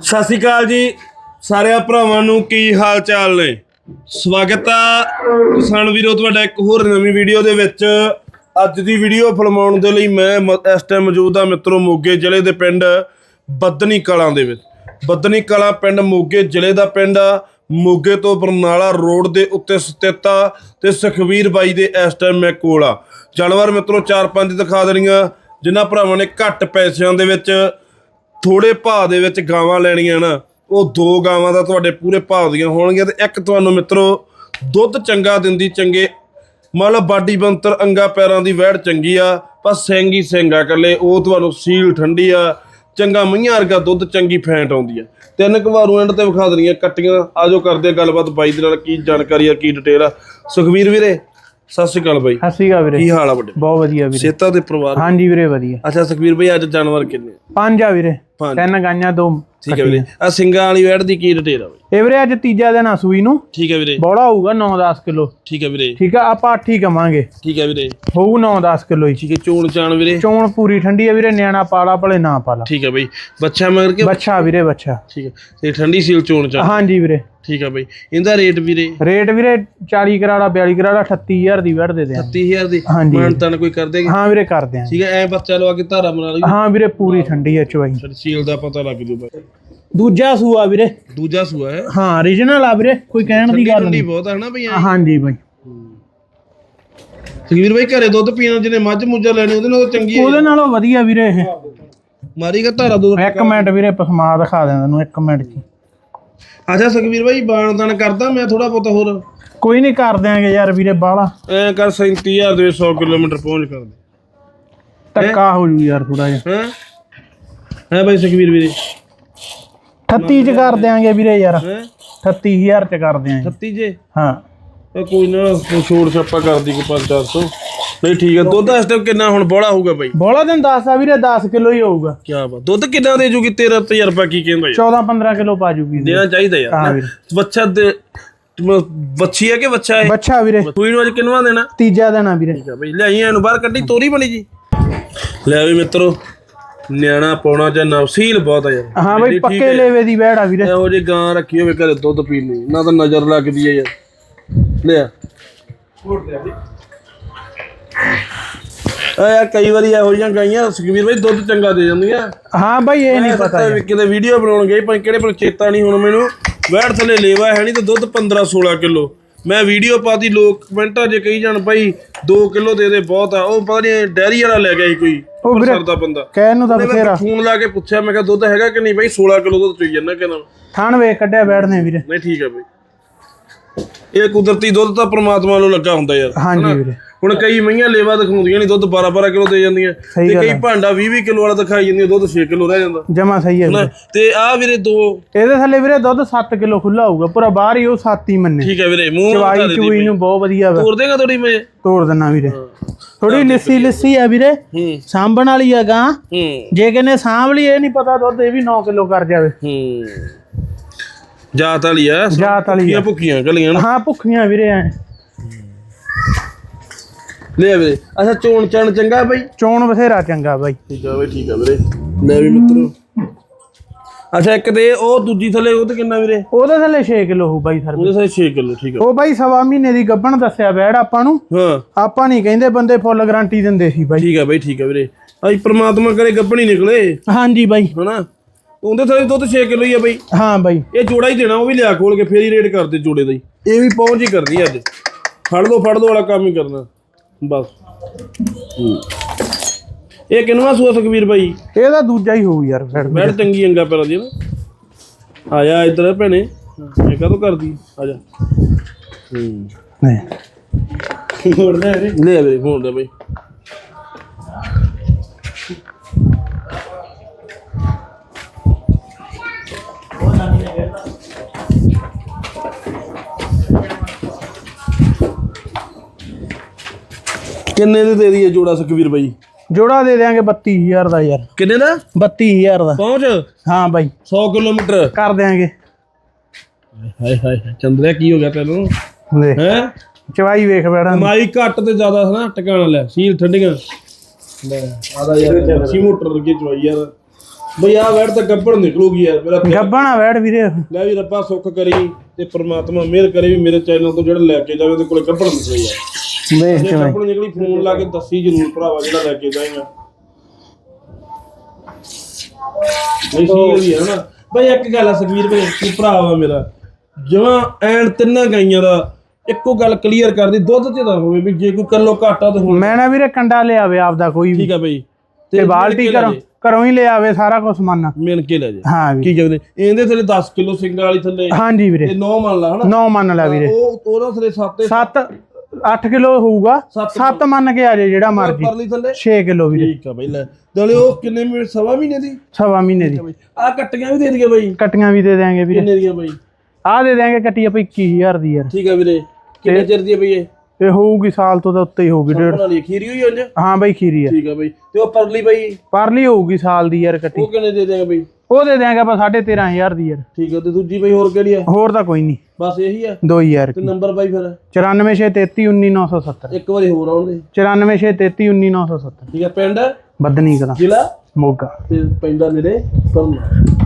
ਸਤਿ ਸ਼੍ਰੀ ਅਕਾਲ ਜੀ ਸਾਰਿਆਂ ਭਰਾਵਾਂ ਨੂੰ ਕੀ ਹਾਲ ਚਾਲ ਨੇ? ਸਵਾਗਤ ਆ ਕਿਸਾਨ ਵੀਰੋ ਤੁਹਾਡਾ ਇੱਕ ਹੋਰ ਨਵੀਂ ਵੀਡੀਓ ਦੇ ਵਿੱਚ। ਅੱਜ ਦੀ ਵੀਡੀਓ ਫਿਲਮਾਉਣ ਦੇ ਲਈ ਮੈਂ ਮ- ਇਸ ਟਾਈਮ ਮੌਜੂਦ ਆ ਮਿੱਤਰੋ ਮੋਗੇ ਜ਼ਿਲ੍ਹੇ ਦੇ ਪਿੰਡ ਬੱਦਨੀ ਕਲਾਂ ਦੇ ਵਿੱਚ। ਬੱਦਨੀ ਕਲਾਂ ਪਿੰਡ ਮੋਗੇ ਜ਼ਿਲ੍ਹੇ ਦਾ ਪਿੰਡ ਆ। ਮੋਗੇ ਤੋਂ ਬਰਨਾਲਾ ਰੋਡ ਦੇ ਉੱਤੇ ਸਥਿਤ ਆ ਤੇ ਸੁਖਵੀਰ ਬਾਈ ਦੇ ਇਸ ਟਾਈਮ ਮੈਂ ਕੋਲ ਆ। ਜਾਨਵਰ ਮਿੱਤਰੋ ਚਾਰ ਪੰਜ ਦਿਖਾ ਦੇਣੀਆਂ, ਜਿਨ੍ਹਾਂ ਭਰਾਵਾਂ ਨੇ ਘੱਟ ਪੈਸਿਆਂ ਦੇ ਵਿੱਚ ਥੋੜੇ ਭਾਅ ਦੇ ਵਿੱਚ ਗਾਵਾਂ ਲੈਣੀਆਂ ਨਾ, ਉਹ ਦੋ ਗਾਵਾਂ ਦਾ ਤੁਹਾਡੇ ਪੂਰੇ ਭਾਅ ਦੀਆਂ ਹੋਣਗੀਆਂ ਤੇ ਇੱਕ ਤੁਹਾਨੂੰ ਮਿੱਤਰੋ, ਦੁੱਧ ਚੰਗਾ ਦਿੰਦੀ ਚੰਗੇ, ਮੰਨ ਲਓ ਬਾਡੀ ਬੰਤਰ ਅੰਗਾ ਪੈਰਾਂ ਦੀ ਵਹਿੜ ਚੰਗੀ ਆ, ਪਰ ਸਿੰਘ ਹੀ ਸਿੰਘ ਆ ਇਕੱਲੇ, ਉਹ ਤੁਹਾਨੂੰ ਸੀਲ ਠੰਡੀ ਆ, ਚੰਗਾ ਮਈਆਂ ਵਰਗਾ ਦੁੱਧ ਚੰਗੀ ਫੈਂਟ ਆਉਂਦੀ ਆ। ਤਿੰਨ ਕੁ ਵਾਰੂ ਐਂਡ ਤੇ ਵਿਖਾ ਦੇਣੀਆਂ, ਕੱਟੀਆਂ, ਆਜੋ ਕਰਦੇ ਗੱਲਬਾਤ ਬਾਈ ਦੇ ਨਾਲ, ਕੀ ਜਾਣਕਾਰੀ ਆ, ਕੀ ਡਿਟੇਲ ਆ। ਸੁਖਵੀਰ ਵੀਰੇ ਸਤਿ ਸ਼੍ਰੀ ਅਕਾਲ ਬਾਈ। ਸਤਿ ਸ਼੍ਰੀ ਅਕਾਲ ਵੀਰੇ। ਕੀ ਹਾਲ ਆ ਵੱਡੇ? ਬਹੁਤ ਵਧੀਆ ਵੀਰੇ। ਸੇਤਾ ਦੇ ਪਰਿਵਾਰ? ਹਾਂਜੀ ਵੀਰੇ ਵਧੀਆ। ਅੱਛਾ ਸੁਖਵੀਰ ਬਾਈ ਅੱਜ ਜਾਨਵਰ ਕਿੰਨੇ? ਪੰਜ ਆ ਵੀਰੇ। ਤਿੰਨ ਗਾਈਆਂ ਦੋ ਠੀਕ ਹੈ ਵੀਰੇ। ਆ ਸਿੰਘਾਂ ਵਾਲੀ ਵੈੜ ਦੀ ਕੀ ਡਿਟੇਲ ਆ ਬਾਈ? ਇਹ ਵੀਰੇ ਅੱਜ ਤੀਜਾ ਦਿਨ ਆ ਸੂਈ ਨੂੰ। ਠੀਕ ਹੈ ਵੀਰੇ। ਬੋੜਾ ਹੋਊਗਾ 9-10 ਕਿਲੋ। ਠੀਕ ਹੈ ਵੀਰੇ। ਠੀਕ ਆ ਆਪਾਂ 8 ਹੀ ਕਵਾਂਗੇ। ਠੀਕ ਹੈ ਵੀਰੇ। ਹੋਊ 9-10 ਕਿਲੋ ਹੀ। ਠੀਕ ਹੈ ਚੋਣ ਚਾਣ ਵੀਰੇ। ਚੋਣ ਪੂਰੀ ਠੰਡੀ ਆ ਵੀਰੇ ਨਿਆਣਾ ਪਾਲਾ ਭਲੇ ਨਾ ਪਾਲਾ। ਠੀਕ ਹੈ ਬਈ। ਬੱਚਾ ਮਗਰ ਕੇ ਬੱਚਾ ਵੀਰੇ ਬੱਚਾ। ਠੀਕ ਹੈ। ਤੇ ਠੰਡੀ ਸੀਲ ਚੋਣ ਚਾਣ। ਹਾਂਜੀ ਵੀਰੇ। ਠੀਕ ਹੈ ਬਈ। ਇਹਦਾ ਰੇਟ ਵੀਰੇ? ਰੇਟ ਵੀਰੇ 40 ਕਰਾੜਾ 42 ਕਰਾੜਾ 38000 ਦੀ ਵੜ ਦੇ ਦਿਆਂ। 30000 ਦੀ? ਹਾਂਜੀ। ਮਾਨ ਤਨ ਕੋਈ ਕਰ ਦੇਗਾ ਹਾਂ ਵੀਰੇ ਕਰਦੇ ਆਂ। ਠੀਕ ਹੈ ਐ ਬੱਚਾ ਲਵਾ ਕੇ ਧਾਰਾ ਬਣਾ ਲਈ ਹਾਂ ਵੀਰੇ ਪੂਰੀ ਠੰਡੀ ਆ ਚਵਾਈ ਸੀਲ ਦਾ ਪਤਾ ਲੱਗ ਜੂ ਬਾਈ। ਦੂਜਾ ਸੂਆ ਵੀਰੇ। ਦੂਜਾ ਸੂਆ ਹੈ। ਹਾਂ origignal ਆ ਵੀਰੇ ਕੋਈ ਕਹਿਣ ਦੀ ਗੱਲ ਨਹੀਂ। ਬਹੁਤ ਹੈ ਨਾ ਬਈ ਐਂ। ਹਾਂਜੀ ਬਾਈ। ਸੁਖਵੀਰ ਬਾਈ ਘਰੇ ਦੁੱਧ ਪੀਣਾ ਜਿਹਨੇ ਮੱਝ ਮੁੱਝਾ ਲੈਣੀ ਉਹਦੇ ਨਾਲ ਚੰਗੀ ਹੈ। ਉਹਦੇ ਨਾਲੋਂ ਵਧੀਆ ਵੀਰੇ ਇਹ। ਮਾਰੀਗਾ ਧਾਰਾ ਦੁੱਧ। ਇੱਕ ਮਿੰਟ ਵੀਰੇ ਪਸਮਾ ਦਿਖਾ ਦਿਆਂ ਤੈਨੂੰ ਇੱਕ ਮਿੰਟ ਚ ਅੱਛਾ ਸੁਖਵੀਰ ਬਾਈ ਬਾਣ ਤਨ ਕਰਦਾ ਮੈਂ ਥੋੜਾ ਬਹੁਤਾ ਹੋਰ। ਕੋਈ ਨਹੀਂ ਕਰ ਦਿਆਂਗੇ ਯਾਰ ਵੀਰੇ ਬਾਲਾ। ਐ ਕਰ 37000 ਦੇ 100 ਕਿਲੋਮੀਟਰ ਪਹੁੰਚ ਕਰ ਦੇ। ਧੱਕਾ ਹੋ? ਜੂ ਯਾਰ ਥੋੜਾ ਜਿਹਾ। ਹੈ? ਹੈ ਬਾਈ ਸੁਖਵੀਰ ਵੀਰੇ। 38 ਚ ਕਰ ਦਿਆਂਗੇ ਵੀਰੇ ਯਾਰ। ਹੈ? 38000 ਚ ਕਰ ਦਿਆਂਗੇ। 36 ਜੇ? ਹਾਂ। ਕੋਈ ਨਾ ਛੋੜ ਛਾਪਾ ਕਰਦੀ ਕੋਈ 5-400 ਨਹੀਂ ਠੀਕ ਹੈ ਦੁੱਧ ਇਸ ਟਾਈਮ ਕਿੰਨਾ ਹੁਣ ਬੋਲਾ ਹੋਊਗਾ ਬਾਈ? ਬੋਲਾ ਦਿਨ 10 ਆ ਵੀਰੇ 10 ਕਿਲੋ ਹੀ ਹੋਊਗਾ। ਕੀ ਬਾਤ। ਦੁੱਧ ਕਿੰਨਾ ਦੇ ਜੂਗੀ? ਤੇਰਾ ਤਜਰਬਾ ਕੀ ਕਹਿੰਦਾ ਯਾਰ? 14 15 ਕਿਲੋ ਪਾ ਜੂਗੀ। ਦੇਣਾ ਚਾਹੀਦਾ ਯਾਰ ਹਾਂ ਨਾ। ਵੀਰੇ। ਬੱਚਾ ਦੇ ਵੱਛੀ ਹੈ ਕਿ ਬੱਚਾ ਹੈ ਬੱਚਾ ਵੀਰੇ। ਸੂਈ ਨੂੰ ਅੱਜ ਕਿੰਨਵਾ ਦੇਣਾ? ਤੀਜਾ ਆ ਵੀਰੇ। ਠੀਕ ਹੈ ਬਈ ਲਿਆਈ ਇਹਨੂੰ ਬਾਹਰ ਕੱਢੀ ਤੋਰੀ ਬਣੀ ਜੀ। ਲੈ ਵੀ ਮਿੱਤਰੋ ਨਿਆਣਾ ਪਾਉਣਾ ਜਾਂ ਨਵਸੀਲ ਬਹੁਤ ਆ ਯਾਰ। ਹਾਂ ਬਈ ਪੱਕੇ ਲੇਵੇ ਦੀ ਵੈੜ ਆ ਵੀਰੇ। ਇਹੋ ਜੇ ਗਾਂ ਰੱਖੀ ਹੋਵੇ ਘਰੇ ਦੁੱਧ ਪੀਣ ਲਈ ਨਾ ਤਾਂ ਨਜ਼ਰ ਲੱਗਦੀ ਹੈ ਯਾਰ। ਲਿਆ। ਆ ਯਾਰ ਕਈ ਵਾਰੀ ਇਹੋ ਜਿਹੀਆਂ ਗਾਈਆਂ ਸੁਖਵੀਰ ਬਈ ਦੁੱਧ ਚੰਗਾ ਦੇ ਜਾਂਦੀਆਂ। ਹਾਂ ਬਈ ਇਹ ਨਹੀਂ ਪਤਾ ਪਤਾ ਕਿਤੇ ਵੀਡੀਓ ਬਣਾਉਣ ਗਏ ਪਰ ਕਿਹੜੇ ਪਰ ਚੇਤਾ ਨਹੀਂ ਹੁਣ ਮੈਨੂੰ। ਵੈੜ ਥੱਲੇ ਲੇਵਾ ਹੈ ਨਹੀਂ ਤੇ ਦੁੱਧ 15 16 ਕਿਲੋ। ਮੈਂ ਵੀਡੀਓ ਪਾਤੀ ਲੋਕ ਕਮੈਂਟਾਂ 'ਚ ਕਹੀ ਜਾਣ ਭਾਈ 2 ਕਿਲੋ ਦੇ ਦੇ ਬਹੁਤ ਆ। ਉਹ ਪਤਾ ਨਹੀਂ ਡੈਰੀ ਵਾਲਾ ਲੈ ਗਿਆ ਸੀ ਕੋਈ ਉਹ ਵੀਰੇ ਅੰਮ੍ਰਿਤਸਰ ਦਾ ਬੰਦਾ। ਕਹਿਣ ਨੂੰ ਤਾਂ ਬਥੇਰਾ। ਫੋਨ ਲਾ ਕੇ ਪੁੱਛਿਆ ਮੈਂ ਕਿਹਾ ਦੁੱਧ ਹੈਗਾ ਕਿ ਨਹੀਂ ਭਾਈ 16 ਕਿਲੋ ਦੁੱਧ ਚੋਈ ਜਾਂਦਾ ਕਹਿੰਦਾ। ਥਣ ਵੇਖ ਕੱਢਿਆ ਵੈੜ ਨੇ ਵੀਰੇ। ਨਹੀਂ ਠੀਕ ਹੈ ਬਈ। ਇਹ ਕੁਦਰਤੀ ਦੁੱਧ ਤਾਂ ਪ੍ਰਮਾਤਮਾ ਨੂੰ ਲੱਗਾ ਹੁੰਦਾ ਯਾਰ ਹਾਂਜੀ ਵੀਰੇ। ਹੁਣ ਕਈ ਮਈਆਂ ਲੇਵਾ ਦਿਖਾਉਂਦੀਆਂ ਨਹੀਂ ਦੁੱਧ 12 12 ਕਿਲੋ ਦੇ ਜਾਂਦੀਆਂ। ਤੇ ਕਈ ਭਾਂਡਾ 20 20 ਕਿਲੋ ਵਾਲਾ ਦਿਖਾਈ ਜਾਂਦੀਆਂ ਦੁੱਧ 6 ਕਿਲੋ ਰਹਿ ਜਾਂਦਾ। ਜਮਾ ਸਹੀ ਹੈ ਤੇ ਆ ਵੀਰੇ ਦੋ। ਇਹਦੇ ਥੱਲੇ ਵੀਰੇ ਦੁੱਧ 7 ਕਿਲੋ ਖੁੱਲਾ ਹੋਊਗਾ ਪੂਰਾ ਬਾਹਰ ਹੀ ਉਹ 7 ਹੀ ਮੰਨੇ। ਠੀਕ ਹੈ ਵੀਰੇ ਮੂੰਹ ਚਵਾਈ ਚੂਈ ਨੂੰ ਬਹੁਤ ਵਧੀਆ ਵਾ। ਤੋੜ ਦੇਗਾ ਥੋੜੀ ਮੈਂ? ਤੋੜ ਦਿੰਨਾ ਵੀਰੇ। ਥੋੜੀ ਲਿੱਸੀ ਲਿੱਸੀ ਆ ਵੀਰੇ। ਹੂੰ। ਸਾਂਭਣ ਵਾਲੀ ਆ ਗਾਂ। ਹੂੰ। ਜੇ ਕਿਨੇ ਸਾਂਭ ਲਈ ਇਹ ਨਹੀਂ ਪਤਾ ਦੁੱਧ ਇਹ ਵੀ 9 ਕਿਲੋ ਕਰ ਜਾਵੇ। ਹੂੰ। ਜਾਤ ਵਾਲੀ ਆ ਜਾਤ ਵਾਲੀ ਭੁੱਖੀਆਂ ਭੁੱਖੀਆਂ ਗਲੀਆਂ ਹਾਂ ਭੁੱਖੀਆਂ ਵੀਰੇ ਐ। ਲੈ ਵੀਰੇ। ਅੱਛਾ ਚੋਣ ਚਣ ਚੰਗਾ ਬਈ? ਚੋਣ ਬਥੇਰਾ ਚੰਗਾ ਬਾਈ। ਠੀਕ ਆ ਬਈ ਠੀਕ ਆ ਵੀਰੇ। ਲੈ ਵੀ ਮਿੱਤਰੋ ਅੱਛਾ ਇੱਕ ਤੇ ਉਹ ਦੂਜੀ ਥੱਲੇ ਉਹ ਤੇ ਕਿੰਨਾ ਵੀਰੇ? ਉਹਦੇ ਥੱਲੇ 6 ਕਿਲੋ ਹੋਊ ਬਾਈ ਸਰ। ਉਹਦੇ ਥੱਲੇ 6 ਕਿਲੋ ਠੀਕ ਆ। ਉਹ ਬਾਈ ਸਵਾ ਮਹੀਨੇ ਦੀ ਗੱਭਣ ਦੱਸਿਆ ਬੈੜ ਆਪਾਂ ਨੂੰ। ਹਾਂ। ਆਪਾਂ ਨਹੀਂ ਕਹਿੰਦੇ ਬੰਦੇ ਫੁੱਲ ਗਾਰੰਟੀ ਦਿੰਦੇ ਸੀ ਬਾਈ। ਠੀਕ ਆ ਬਈ ਠੀਕ ਆ ਵੀਰੇ। ਅੱਜ ਪ੍ਰਮਾਤਮਾ ਕਰੇ ਗੱਭਣੀ ਨਿਕਲੇ। ਹਾਂਜੀ ਬਾਈ। ਹਨਾ? ਉਹਦੇ ਥੱਲੇ ਦੁੱਧ 6 ਕਿਲੋ ਹੀ ਆ ਬਈ। ਹਾਂ ਬਾਈ। ਇਹ ਜੋੜਾ ਹੀ ਦੇਣਾ ਉਹ ਵੀ ਲਿਆ ਖੋਲ ਕੇ ਫੇਰ ਹੀ ਰੇਡ ਕਰਦੇ ਜੋੜੇ ਦਾ ਹੀ। ਇਹ ਵੀ ਪਹੁੰਚ ਹੀ ਕਰਨੀ ਅੱਜ। ਫੜ ਦੋ ਫੜ ਦੋ ਵਾਲਾ ਕੰਮ ਹੀ ਕਰਨਾ। ਬਸ। ਹੂੰ। ਇਹ ਕਿੰਨਵਾ ਸੂਆ ਸੁਖਵੀਰ ਬਾਈ? ਇਹਦਾ ਦੂਜਾ ਹੀ ਹੋਊ ਯਾਰ ਬੈੜ ਬੈਠ ਚੰਗੀ ਅੰਗਾ ਪੈਰਾਂ ਦੀ ਨਾ। ਆ ਜਾ ਇੱਧਰ ਭੈਣੇ। ਇਹ ਕਦੋਂ ਕਰਦੀ? ਆ ਜਾ। ਹੂੰ। ਨਹੀਂ ਹੋਰ ਲੈ ਲੈ ਵੀਰੇ ਫੋਨ ਦੇ ਬਾਈ। ਕਿੰਨੇ ਦੇ ਦੇ ਦਈਏ ਜੋੜਾ ਸੁਖਵੀਰ ਬਾਈ? ਜੋੜਾ ਦੇ ਦਿਆਂਗੇ 32000 ਦਾ ਯਾਰ। ਕਿੰਨੇ ਦਾ? 32000 ਦਾ। ਪਹੁੰਚ? ਹਾਂ ਬਾਈ। 100 ਕਿਲੋਮੀਟਰ। ਕਰ ਦਿਆਂਗੇ। ਹਾਏ ਹਾਏ ਚੰਦਰਿਆ ਕੀ ਹੋ ਗਿਆ ਤੈਨੂੰ? ਦੇਖ। ਹੈ? ਚਵਾਈ ਵੇਖ ਬੈੜਾ ਮਾਈ ਘੱਟ ਤੇ ਜ਼ਿਆਦਾ ਹੈ ਨਾ ਟਿਕਾਣਾ ਲੈ ਸੀਲ ਠੰਡੀਆਂ। ਲੈ ਆਦਾ ਯਾਰ ਮੋਟਰ ਚਵਾਈ ਯਾਰ। ਬਈ ਆ ਵੈੜ ਤਾਂ ਗੱਬੜ ਨਿਕਲੂਗੀ ਯਾਰ ਮੇਰਾ ਗੱਬਣਾ ਵੈੜ ਵੀਰੇ। ਲੈ ਵੀ ਰੱਬਾ ਸੁੱਖ ਕਰੀ ਤੇ ਪ੍ਰਮਾਤਮਾ ਮਿਹਰ ਕਰੇ ਵੀ ਮੇਰੇ ਚੈਨਲ ਤੋਂ ਜਿਹੜਾ ਲੈ ਕੇ ਜਾਵੇ ਉਹਦੇ ਕੋਲੇ ਗੱਬੜ ਨਿਕਲੇ ਯਾਰ। ਵੇਖ ਜੇ ਕੇ ਬਾਈ ਗੱਬੜ ਨਿਕਲੀ ਫੋਨ ਲਾ ਕੇ ਦੱਸੀ ਜਰੂਰ ਭਰਾਵਾ ਜਿਹੜਾ ਲੈ ਕੇ ਜਾਏਗਾ। ਨਹੀਂ ਠੀਕ ਵੀ ਹੈ ਨਾ ਬਈ ਇੱਕ ਗੱਲ ਆ ਸੁਖਵੀਰ ਭਾਈ ਤੂੰ ਭਰਾ ਵਾ ਮੇਰਾ। ਜਮਾਂ ਐਨ ਤਿੰਨਾਂ ਗਾਈਆਂ ਦਾ ਇੱਕੋ ਗੱਲ ਕਲੀਅਰ ਕਰਦੀ ਦੁੱਧ ਚ ਤਾਂ ਹੋਵੇ ਵੀ ਜੇ ਕੋਈ ਕੱਲੋ ਘਾਟਾ ਤਾਂ ਹੁਣ ਮੈਂ ਨਾ ਵੀਰੇ ਕੰਡਾ ਲਿਆਵੇ ਆਪਦਾ ਕੋਈ ਵੀ। ਠੀਕ ਆ ਬਈ। ਤੇ ਬਾਲਟੀ ਘਰੋਂ ਘਰੋਂ ਹੀ ਲਿਆਵੇ ਸਾਰਾ ਕੁਝ ਮੰਨ। ਮਿਣ ਕੇ ਲੈ ਜਾ। ਹਾਂ ਵੀ। ਕੀ ਕਹਿੰਦੇ? ਇਹਦੇ ਥੱਲੇ 10 ਕਿਲੋ ਸਿੰਘਾਂ ਵਾਲੀ ਥੱਲੇ। ਹਾਂਜੀ ਵੀਰੇ। ਤੇ 9 ਮੰਨ ਲਾ ਹਨਾ। ਨੌ ਮੰਨ ਲੈ ਵੀਰੇ। ਉਹ ਉਹਨਾਂ ਥੱਲੇ 7 7 8 ਕਿਲੋ ਹੋਊਗਾ ਸੱਤ 7 ਮੰਨ ਕੇ ਆ ਜੇ ਜਿਹੜਾ ਮਰਜ਼ੀ। ਪਰਲੀ ਥੱਲੇ? 6 ਕਿਲੋ ਵੀਰੇ। ਠੀਕ ਆ ਬਈ ਲੈ। ਨਾਲੇ ਉਹ ਕਿੰਨੇ ਮਹੀਨੇ ਸਵਾ ਮਹੀਨੇ ਦੀ? ਸਵਾ ਮਹੀਨੇ ਦੀ। ਆ ਕੱਟੀਆਂ ਵੀ ਦੇ ਦਈਏ ਬਈ। ਕਟੀਆਂ ਵੀ ਦੇ ਦਿਆਂਗੇ ਵੀਰੇ। ਕਿੰਨੇ ਦੀਆਂ ਬਈ? ਆਹ ਦੇ ਦਿਆਂਗੇ ਕੱਟੀ ਆਪਾਂ 21000 ਦੀ ਯਾਰ। ਠੀਕ ਆ ਵੀਰੇ। ਕਿੰਨੇ ਚਿਰ ਦੀ ਆ ਬਈ ਇਹ? ਇਹ ਹੋਊਗੀ ਸਾਲ ਤੋਂ ਤਾਂ ਉੱਤੇ ਹੀ ਹੋਊਗੀ ਡੇਢ। ਲਈ ਖੀਰੀ ਹੋਈ ਉਂਝ ਹਾਂ ਬਾਈ ਖੀਰੀ ਆ। ਠੀਕ ਆ ਬਈ। ਤੇ ਉਹ ਪਰਲੀ ਬਈ? ਪਰਲੀ ਹੋਊਗੀ ਸਾਲ ਦੀ ਯਾਰ ਕੱਟੀ। ਉਹ ਕਿੰਨੇ ਦੇ ਦੇਗਾ ਬਈ? ਉਹ ਦੇ ਦਿਆਂਗੇ ਆਪਾਂ 13500 ਦੀ ਯਾਰ। ਠੀਕ ਆ ਤੇ ਦੂਜੀ ਬਈ ਹੋਰ ਕਿਹੜੀ ਆ ਹੋਰ ਤਾਂ ਕੋਈ ਨਹੀਂ। ਬਸ ਇਹੀ ਆ 2000 ਤੇ ਨੰਬਰ ਬਾਈ ਫਿਰ? 946331970 ਇੱਕ ਵਾਰੀ ਹੋਰ ਆਉਣ ਦੇ 946331970 ਠੀਕ ਆ ਪਿੰਡ? ਬੱਦਨੀ ਕਲਾ ਜ਼ਿਲ੍ਹਾ ਮੋਗਾ। ਤੇ ਪੈਂਦਾ ਨੇੜੇ ਕਰਨਾ